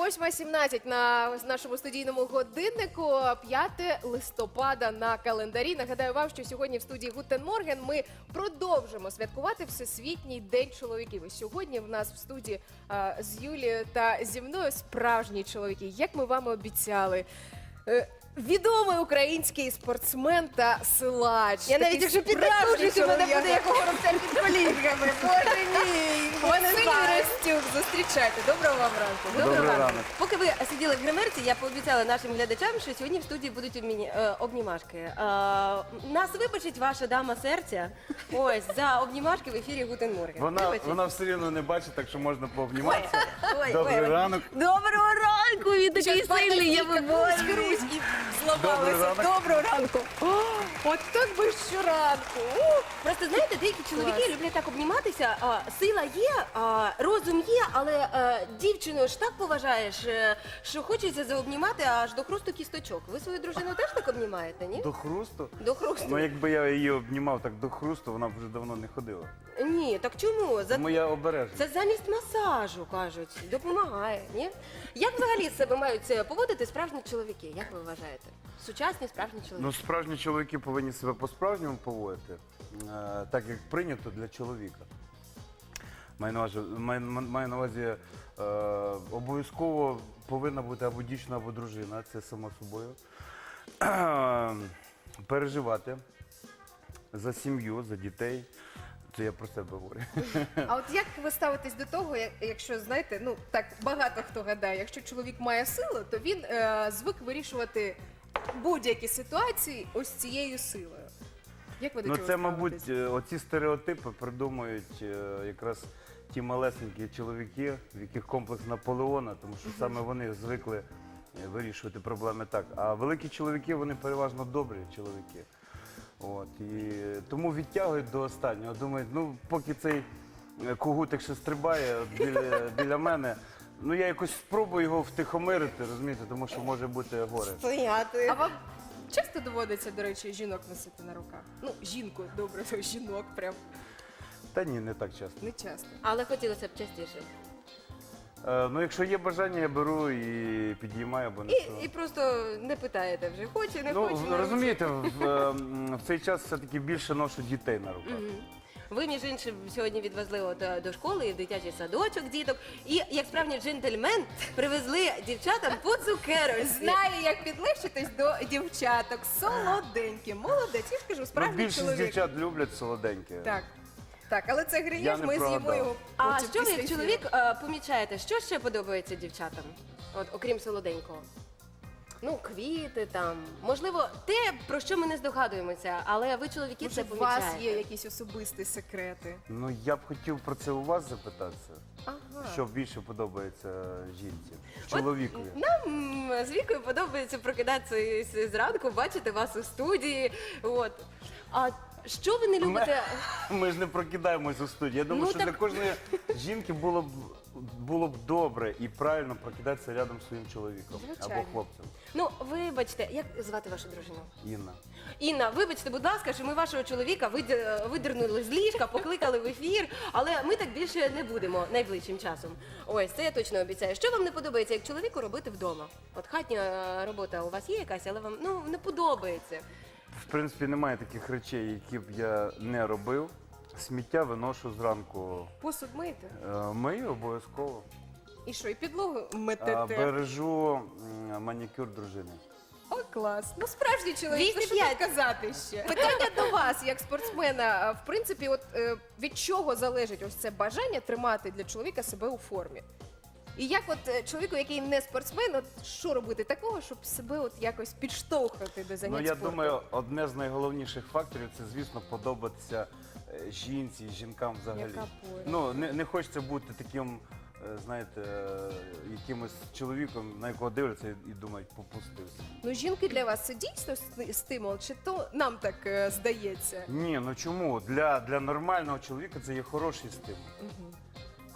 8.17 на нашому студійному годиннику, 5 листопада на календарі. Нагадаю вам, що сьогодні в студії Гутен Морген ми продовжимо святкувати Всесвітній день чоловіків. І сьогодні в нас в студії а, з Юлією та зі мною справжні чоловіки. Як ми вам обіцяли. Відомий український спортсмен та силач. Я навіть якщо справжній підтушити, мене буде як у горобця під колінками. Боже мій! Василь Ростюк, зустрічайте. Доброго вам ранку. Доброго Добрий ранку. ранок. Поки ви сиділи в гримерці, я пообіцяла нашим глядачам, що сьогодні в студії будуть обміні- е, обнімашки. Е, нас вибачить ваша дама серця. Ось за обнімашки в ефірі Гутен Морген. Вона, Вибачить. вона все рівно не бачить, так що можна пообніматися. Ой, Добрий ой, ранок. Доброго ранку! Він такий сильний, я Зламалася. Ранок. Доброго ранку. О, от так би щоранку. Просто знаєте, деякі чоловіки люблять так обніматися. А, сила є, а, розум є, але е, дівчину ж так поважаєш, е, що хочеться заобнімати аж до хрусту кісточок. Ви свою дружину теж так обнімаєте, ні? До хрусту? До хрусту. Ну якби я її обнімав так до хрусту, вона б вже давно не ходила. Ні, так чому? За... Тому я обережний. Це замість масажу, кажуть, допомагає, ні? Як взагалі себе мають е, поводити справжні чоловіки? Як ви вважаєте? Сучасні справжні чоловіки. Ну, справжні чоловіки повинні себе по-справжньому поводити, е, так як прийнято для чоловіка. Маю на увазі, маю, маю на увазі е, обов'язково повинна бути або дівчина, або дружина, це само собою. Переживати за сім'ю, за дітей. Це я про себе говорю. А от як ви ставитесь до того, як- якщо знаєте, ну так багато хто гадає, якщо чоловік має силу, то він е, звик вирішувати будь-які ситуації ось цією силою. Як ви до Ну цього це, ставитесь? мабуть, е, оці стереотипи придумують е, якраз ті малесенькі чоловіки, в яких комплекс Наполеона, тому що саме вони звикли е, вирішувати проблеми так. А великі чоловіки, вони переважно добрі чоловіки. От, і тому відтягують до останнього. Думають, ну поки цей е, когутик ще стрибає біля, біля мене, ну я якось спробую його втихомирити, розумієте, тому що може бути горе. Стояти. А вам часто доводиться, до речі, жінок носити на руках? Ну, жінку, добре, то жінок прям Та ні, не так часто. не часто. Але хотілося б частіше. Е, ну, якщо є бажання, я беру і підіймаю, або не І, і просто не питаєте вже, хоче, не Ну, хоче. в- не розумієте, в, е, м, в цей час все-таки більше ношу дітей на руках. Ви, між іншим, сьогодні відвезли от, е, до школи і в дитячий садочок діток. І як справжній джентльмен привезли дівчатам по цукерочці. Знаю, як підлещитись до дівчаток. Солоденькі, молодець. Я ж кажу, Ну, справжній більшість чоловік. дівчат люблять солоденьке. Так. Так, але це Я не ми з'їмо прогадав. його. А потім що ви після як ефіру. чоловік е, помічаєте? Що ще подобається дівчатам? От окрім солоденького? Ну, квіти там. Можливо, те, про що ми не здогадуємося, але ви чоловіки Може, це у вас помічаєте. є якісь особисті секрети? Ну, я б хотів про це у вас запитатися. Ага. Що більше подобається жінці? Чоловікові. Нам з вікою подобається прокидатися зранку, бачити вас у студії. От. А що ви не любите? Ми ж не прокидаємось у студії. Я думаю, Ну, що так- для кожної жінки було б було б добре і правильно прокидатися рядом з своїм чоловіком Звичайно. або хлопцем. Ну, вибачте, як звати вашу дружину? Інна. Інна, вибачте, будь ласка, що ми вашого чоловіка видер- видернули з ліжка, покликали в ефір, але ми так більше не будемо найближчим часом. Ось, це я точно обіцяю. Що вам не подобається як чоловіку робити вдома? От хатня е, робота у вас є якась, але вам ну не подобається. В принципі, немає таких речей, які б я не робив. Сміття виношу зранку. Посуд мийте. Е, Мию обов'язково. І що, і підлогу А, метете? Бережу м, манікюр дружини. О, клас. Ну, справжній чоловік, ну, що 205. тут казати ще. Питання до вас, як спортсмена. А, В принципі, от е, від чого залежить ось це бажання тримати для чоловіка себе у формі? І як от е, чоловіку, який не спортсмен, от що робити такого, щоб себе от якось підштовхувати до занять Ну я спортом? думаю, одне з найголовніших факторів це, звісно, подобатися е, жінці, жінкам взагалі. Яка поряд. Ну не, не хочеться бути таким, е, знаєте, е, якимось чоловіком, на якого дивляться і, і думають, попустився. Ну, жінки для вас це дійсно ст- стимул, чи то нам так е, здається? Ні, ну чому? Для, для нормального чоловіка це є хороший стимул.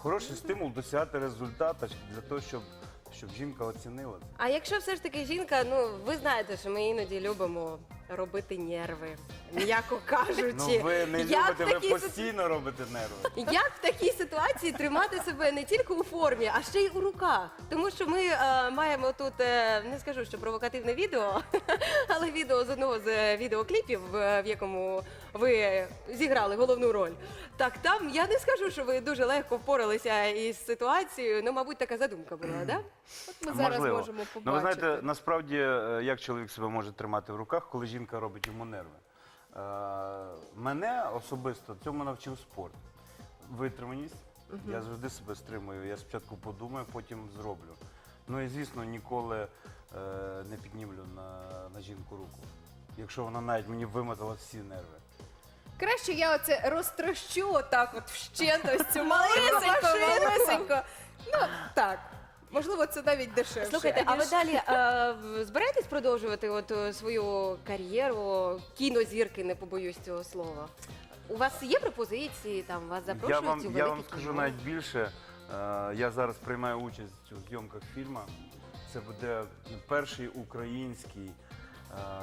Хороший стимул досягати результату для того, щоб, щоб жінка оцінила це. А якщо все ж таки жінка, ну ви знаєте, що ми іноді любимо робити нерви, м'яко кажучи. Ну ви не Як любите, ви постійно робите нерви. Як в такій ситуації тримати себе не тільки у формі, а ще й у руках? Тому що ми е, маємо тут е, не скажу, що провокативне відео, але відео з одного з е, відеокліпів, е, в якому ви зіграли головну роль. Так там я не скажу, що ви дуже легко впоралися із ситуацією. Ну, мабуть, така задумка була, да? От ми зараз Можливо. можемо побачити. Ну, ви знаєте, насправді, е, як чоловік себе може тримати в руках, коли жінка робить йому нерви. Е, Мене особисто цьому навчив спорт. Витриманість. Я завжди себе стримую. Я спочатку подумаю, потім зроблю. Ну і звісно, ніколи е, не піднімлю на, на жінку руку. Якщо вона навіть мені вимотала всі нерви. Краще я оце розтрощу отак от вщент ось цю малесенько, малесенько. Ну, так. Можливо, це навіть дешевше. Слухайте, а ви далі е, в- збираєтесь продовжувати от е, свою кар'єру кінозірки, не побоюсь цього слова? У вас є пропозиції, там вас Я запрошують вам, у я вам скажу кіно? навіть більше. Е, Я зараз приймаю участь у зйомках фільму. Це буде перший український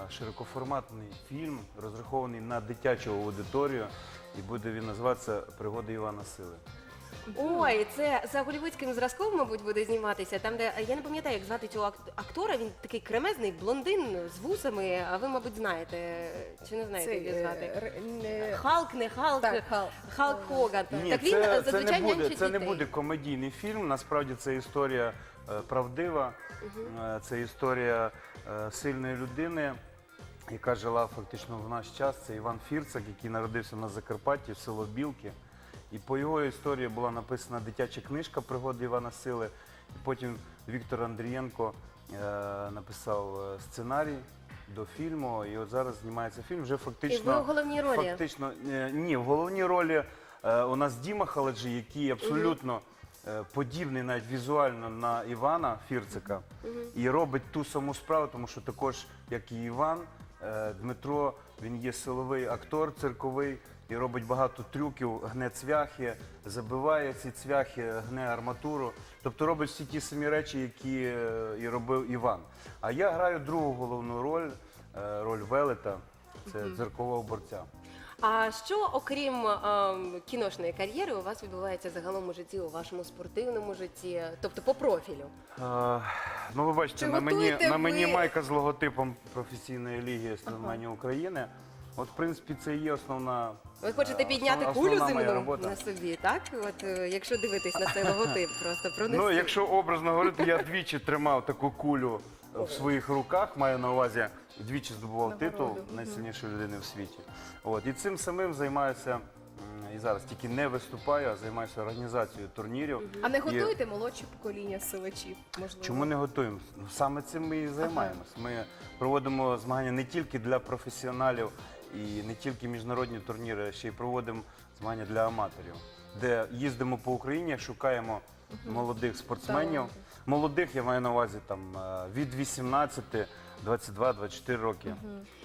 широкоформатний фільм, розрахований на дитячу аудиторію, і буде він називатися Пригоди Івана Сили. Ой, це за голівудським зразком, мабуть, буде зніматися. Там, де я не пам'ятаю, як звати цього актора. Він такий кремезний, блондин з вусами. А ви, мабуть, знаєте чи не знаєте, як його звати? е, не- Халк, не Халк, Так, Халк. Халк Хоган. Ні, так він це, це, зазвичай не буде, нянчить це не дітей. буде комедійний фільм. Насправді це історія правдива, Е, це історія е, сильної людини, яка жила фактично в наш час. Це Іван Фірцак, який народився на Закарпатті, в село Білки. І по його історії була написана дитяча книжка Пригоди Івана Сили. І потім Віктор Андрієнко е, написав е, сценарій до фільму. І от зараз знімається фільм. Вже фактично І ви у головній ролі? Фактично, е, ні, в головній ролі е, у нас Діма Халаджі, який абсолютно е, подібний навіть візуально на Івана Фірцика, і робить ту саму справу, тому що також, як і Іван, е, Дмитро, він є силовий актор цирковий. І робить багато трюків, гне цвяхи, забиває ці цвяхи, гне арматуру. Тобто робить всі ті самі речі, які е, і робив Іван. А я граю другу головну роль, е, роль Велета, це дзеркового борця. А що, окрім ем, кіношної кар'єри, у вас відбувається загалом у житті, у вашому спортивному житті, тобто по профілю? Е, Ну, ви бачите, Чи на мені, готуєте на мені ви- майка з логотипом професійної ліги стрілманів України. От, в принципі, це і є основна. Ви хочете е, підняти основна- кулю основна моя земну робота. на собі, так? От е, якщо дивитись на цей логотип, просто пронести. Ну, якщо образно говорити, я двічі тримав таку кулю в своїх руках, маю на увазі, двічі здобував титул найсильнішої людини в світі. От, і цим самим займаюся. м, І зараз тільки не виступаю, а займаюся організацією турнірів. А не І- готуєте молодше покоління силачів? Можливо. Чому не готуємо? Ну, Саме цим ми і займаємось. Ми проводимо змагання не тільки для професіоналів і не тільки міжнародні турніри, а ще й проводимо змагання для аматорів, де їздимо по Україні, шукаємо молодих спортсменів. Таланти. Молодих я маю на увазі там е, від 18, 22, 24 роки.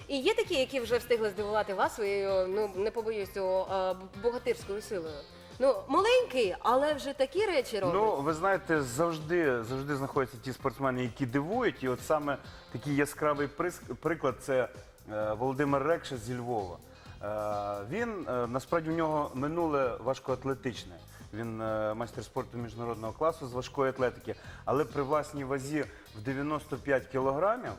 І є такі, які вже встигли здивувати вас своєю, ну не побоюсь цього, е, б- богатирською силою. Ну, маленький, але вже такі речі робить. Ну, ви знаєте, завжди, завжди знаходяться ті спортсмени, які дивують. І от саме такий яскравий прис- приклад це е, Володимир Рекша зі Львова. Е, він е, насправді в нього минуле важкоатлетичне. Він е, майстер спорту міжнародного класу з важкої атлетики, але при власній вазі в 95 кілограмів.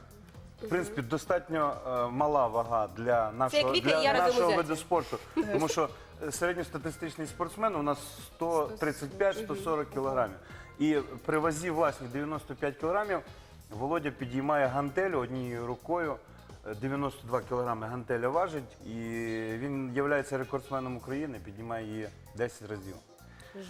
В принципі, достатньо е, мала вага для нашого, як для я нашого виду спорту. Тому що е, середньостатистичний спортсмен у нас 135-140 кілограмів. І при вазі власні 95 кілограмів Володя підіймає гантелю однією рукою. е, 92 кілограми гантеля важить, і він є рекордсменом України, піднімає її 10 разів.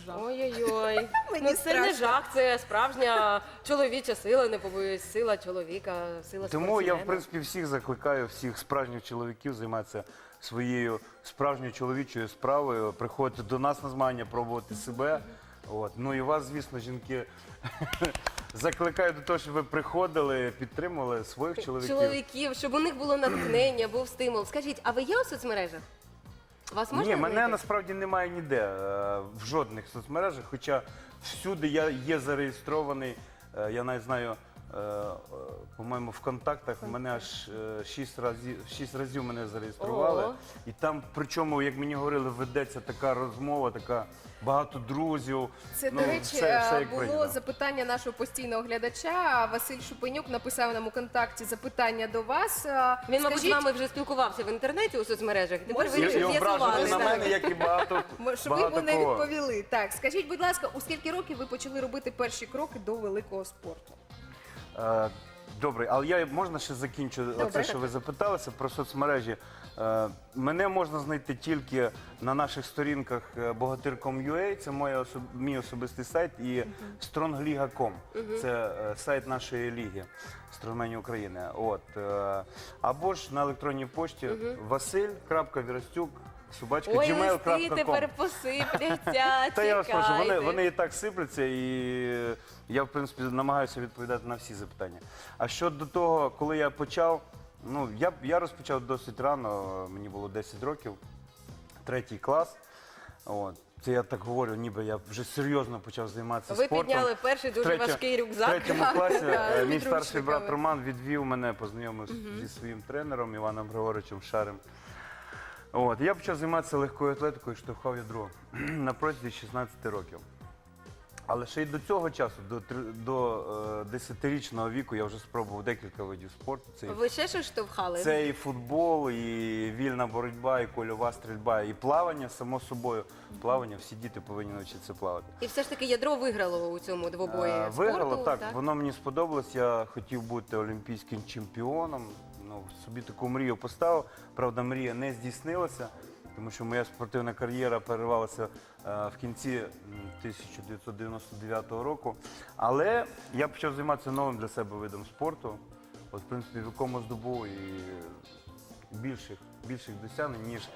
Ой-ой-ой. Мені ну це не страшно. жах, це справжня чоловіча сила, не побоюсь, сила чоловіка, сила Тому я, спортсмена. в принципі, всіх закликаю, всіх справжніх чоловіків займатися своєю справжньою чоловічою справою, приходити до нас на змагання, пробувати себе. От. Ну і вас, звісно, жінки, закликаю до того, щоб ви приходили, підтримували своїх чоловіків. чоловіків, щоб у них було натхнення, був стимул. Скажіть, а ви є у соцмережах? Вас можна Ні, мене знайти? насправді немає ніде е, в жодних соцмережах, хоча всюди я є зареєстрований. е, Я навіть знаю по-моєму, в контактах мене аж е, шість разів, шість разів мене зареєстрували. Ого. І там, причому, як мені говорили, ведеться така розмова, така багато друзів. Це, Ну, до речі, все- все е, як було прийнято. запитання нашого постійного глядача. Василь Шупенюк написав нам у контакті запитання до вас. Е, Він, мабуть, з скажіть, вами вже спілкувався в інтернеті у соцмережах. Тепер Може, ви І, і ображений на мене, як і багато, Щоб ви багато йому не кого. відповіли. Так, скажіть, будь ласка, у скільки років ви почали робити перші кроки до великого спорту? Е, Добре, але я можна ще закінчу оце, що ви запиталися про соцмережі. Е, Мене можна знайти тільки на наших сторінках е, bogatir.com.ua, це моя особ... мій особистий сайт, і strongliga.com, це е, сайт нашої ліги стронгменів України. От. е, Або ж на електронній пошті vasil.virостюк, собачка Ой, листи тепер посипляться. Та я вас прошу, вони, вони і так сипляться, і я, в принципі, намагаюся відповідати на всі запитання. А щодо того, коли я почав, ну, я, я розпочав досить рано, мені було 10 років, третій клас. От. Це я так говорю, ніби я вже серйозно почав займатися Ви спортом. підняли перший дуже Третє- важкий В рюкзак. третьому класі е, мій старший брат Роман відвів мене, познайомив зі своїм тренером Іваном Григоровичем Шарем. От, я почав займатися легкою атлетикою, штовхав ядро на протязі 16 років. Але ще й до цього часу, до, три- до е, 10-річного віку, я вже спробував декілька видів спорту. Це, і- Ви ще щось штовхали? це і футбол, і вільна боротьба, і кольова стрільба, і плавання, само собою. Плавання, всі діти повинні навчитися плавати. І все ж таки ядро виграло у цьому двобої Е, спорту. Виграло, так, воно мені сподобалось. Я хотів бути олімпійським чемпіоном. Ну, собі таку мрію поставив. Правда, мрія не здійснилася, тому що моя спортивна кар'єра перервалася е, в кінці 1999 року. Але я почав займатися новим для себе видом спорту. От, в принципі, в якому здобув і більших, більших досягнень, ніж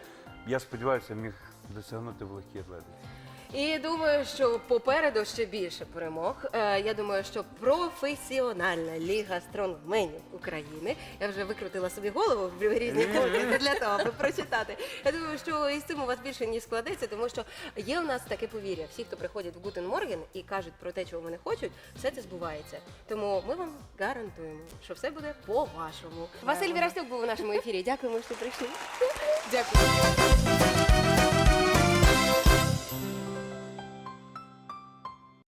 я сподіваюся, міг досягнути в легкій атлетиці. І думаю, що попереду ще більше перемог. Е, я думаю, що професіональна ліга стронгменів України. Я вже викрутила собі голову в різні боки для того, аби прочитати. Я думаю, що із цим у вас більше ніж складеться, тому що є у нас таке повір'я. Всі, хто приходять в Гутен Морген і кажуть про те, чого вони хочуть, все це збувається. Тому ми вам гарантуємо, що все буде по-вашому. Василь Вірастюк був у нашому ефірі. Дякуємо, що прийшли. Дякую.